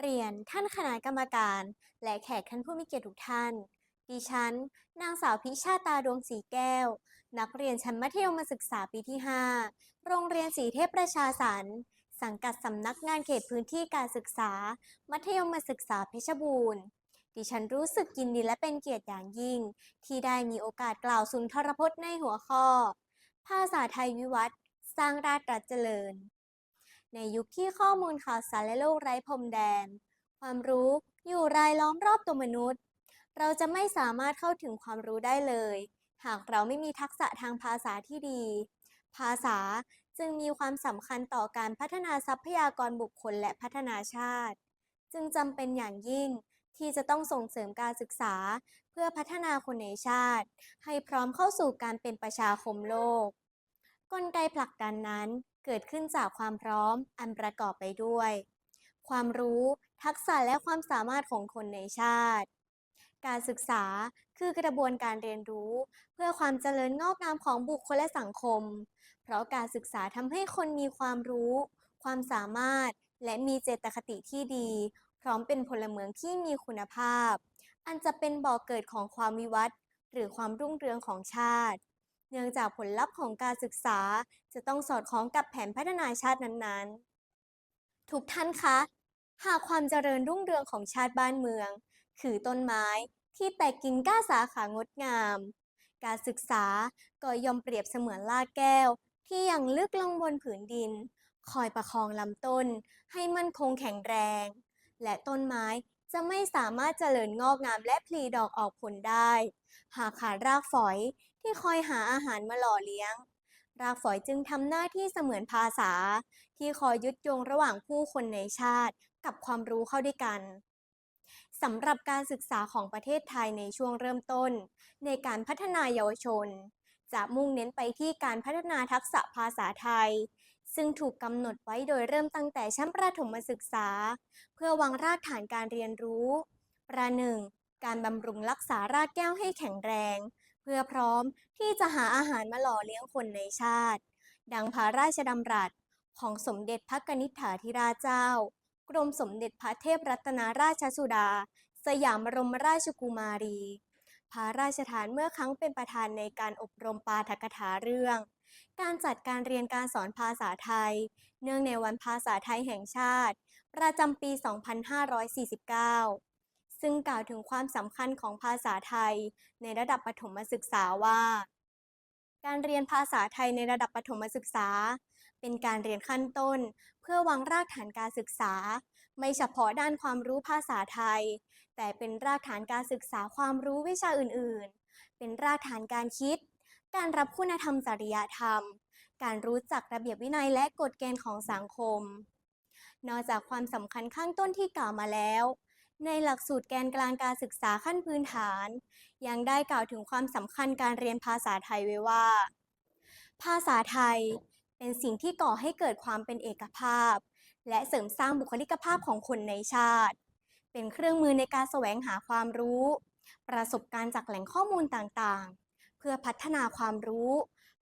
เรียนท่านคณะกรรมการ และแขกท่านผู้มีเกียรติทุกท่าน ดิฉัน นางสาวพิชาตาดวงสีแก้ว นักเรียนชั้นมัธยมศึกษาปีที่ 5 โรงเรียนสีเทพประชาสรรสังกัดสำนักงานเขตพื้นที่การศึกษา มัธยมศึกษาเพชรบูรณ์ ดิฉันรู้สึกยินดีและเป็นเกียรติอย่างยิ่ง ที่ได้มีโอกาสกล่าวสุนทรพจน์ในหัวข้อ ภาษาไทยวิวัฒน์สร้างราชรัฐเจริญ ในยุคที่ข้อมูลข่าวสารและโลกไร้พรมแดน ความรู้อยู่รายล้อมรอบตัวมนุษย์ เราจะไม่สามารถเข้าถึงความรู้ได้เลย หากเราไม่มีทักษะทางภาษาที่ดี ภาษาจึงมีความสำคัญต่อการพัฒนาทรัพยากรบุคคลและพัฒนาชาติ จึงจำเป็นอย่างยิ่งที่จะต้องส่งเสริมการศึกษา เพื่อพัฒนาคนในชาติ ให้พร้อมเข้าสู่การเป็นประชาคมโลก กลไกผลักดันนั้นเกิดขึ้นจากความพร้อมอันประกอบไปด้วย ความรู้ทักษะและความสามารถของคนในชาติ การศึกษาคือกระบวนการเรียนรู้ เพื่อความเจริญงอกงามของบุคคลและสังคม เพราะการศึกษาทำให้คนมีความรู้ ความสามารถ และมีเจตคติที่ดี พร้อมเป็นพลเมืองที่มีคุณภาพ อันจะเป็นบ่อกเกิดของความวิวัฒน์หรือความรุ่งเรืองของชาติ เนื่องจากผลลัพธ์ของการศึกษา จะต้องสอดคล้องกับแผนพัฒนาชาตินั้นๆ ทุกท่านคะ หากความเจริญรุ่งเรืองของชาติบ้านเมือง คือต้นไม้ที่แตกกิ่งก้าสาขางดงาม การศึกษาก็ยอมเปรียบเสมือนลากแก้ว ที่ยังลึกลงบนผืนดิน คอยประคองลำต้น ให้มั่นคงแข็งแรง และต้นไม้จะไม่สามารถเจริญงอกงามและผลิดอกออกผลได้ หากขาดรากฝอย ที่คอยหาอาหารมาหล่อเลี้ยง รากฝอยจึงทำหน้าที่เสมือนภาษา ที่คอยยึดโยงระหว่างผู้คนในชาติ กับความรู้เข้าด้วยกันสำหรับการศึกษาของประเทศไทยในช่วงเริ่มต้น ในการพัฒนาเยาวชน จะมุ่งเน้นไปที่การพัฒนาทักษะภาษาไทย ซึ่งถูกกำหนดไว้โดยเริ่มตั้งแต่ชั้นประถมศึกษา เพื่อวางรากฐานการเรียนรู้ ประหนึ่งการบำรุงรักษารากแก้วให้แข็งแรง พื่อพร้อมที่จะหาอาหารมาหล่อเลี้ยงคนในชาติ ดังพระราชดำรัสของสมเด็จพระกนิษฐาธิราชเจ้า กรมสมเด็จพระเทพรัตนราชสุดา สยามบรมราชกุมารี พระราชทานเมื่อครั้งเป็นประธานในการอบรมปาฐกถาเรื่อง การจัดการเรียนการสอนภาษาไทย เนื่องในวันภาษาไทยแห่งชาติ ประจำปี 2549 ซึ่งกล่าวถึงความสำคัญของภาษาไทย ในระดับประถมศึกษาว่า การเรียนภาษาไทยในระดับประถมศึกษา เป็นการเรียนขั้นต้น เพื่อวางรากฐานการศึกษา ไม่เฉพาะด้านความรู้ภาษาไทย แต่เป็นรากฐานการศึกษาความรู้วิชาอื่น ๆ เป็นรากฐานการคิด การรับคุณธรรมจริยธรรม การรู้จักระเบียบวินัยและกฎเกณฑ์ของสังคม นอกจากความสำคัญข้างต้นที่กล่าวมาแล้ว ในหลักสูตรแกนกลางการศึกษาขั้นพื้นฐาน ยังได้กล่าวถึงความสำคัญการเรียนภาษาไทยไว้ว่า ภาษาไทยเป็นสิ่งที่ก่อให้เกิดความเป็นเอกภาพ และเสริมสร้างบุคลิกภาพของคนในชาติ เป็นเครื่องมือในการแสวงหาความรู้ ประสบการณ์จากแหล่งข้อมูลต่างๆ เพื่อพัฒนาความรู้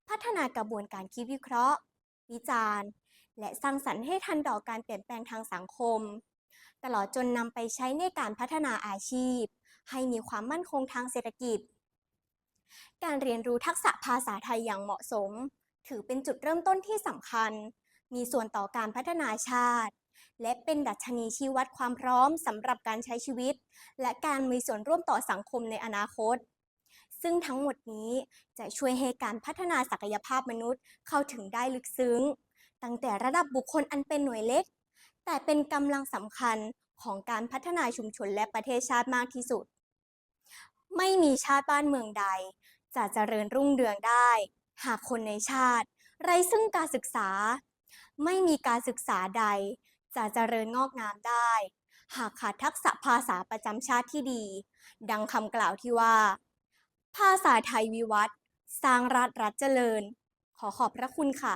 พัฒนากระบวนการคิดวิเคราะห์ วิจารณ์ และสร้างสรรค์ให้ทันต่อการเปลี่ยนแปลงทางสังคม ตลอดจนนำไปใช้ในการพัฒนาอาชีพ ให้มีความมั่นคงทางเศรษฐกิจ การเรียนรู้ทักษะภาษาไทยอย่างเหมาะสม ถือเป็นจุดเริ่มต้นที่สำคัญ มีส่วนต่อการพัฒนาชาติ และเป็นดัชนีชี้วัดความพร้อมสำหรับการใช้ชีวิต และการมีส่วนร่วมต่อสังคมในอนาคต ซึ่งทั้งหมดนี้จะช่วยให้การพัฒนาศักยภาพมนุษย์เข้าถึงได้ลึกซึ้ง ตั้งแต่ระดับบุคคลอันเป็นหน่วยเล็กแต่เป็นกำลังสำคัญ ของการพัฒนาชุมชนและประเทศชาติมากที่สุด ไม่มีชาติบ้านเมืองใด จะเจริญรุ่งเรืองได้ หากคนในชาติ ไร้ซึ่งการศึกษา ไม่มีการศึกษาใด จะเจริญงอกงามได้ หากขาดทักษะภาษาประจำชาติที่ดี ดังคำกล่าวที่ว่า ภาษาไทยวิวัฒน์สร้างรัฐรัฐเจริญ ขอขอบพระคุณค่ะ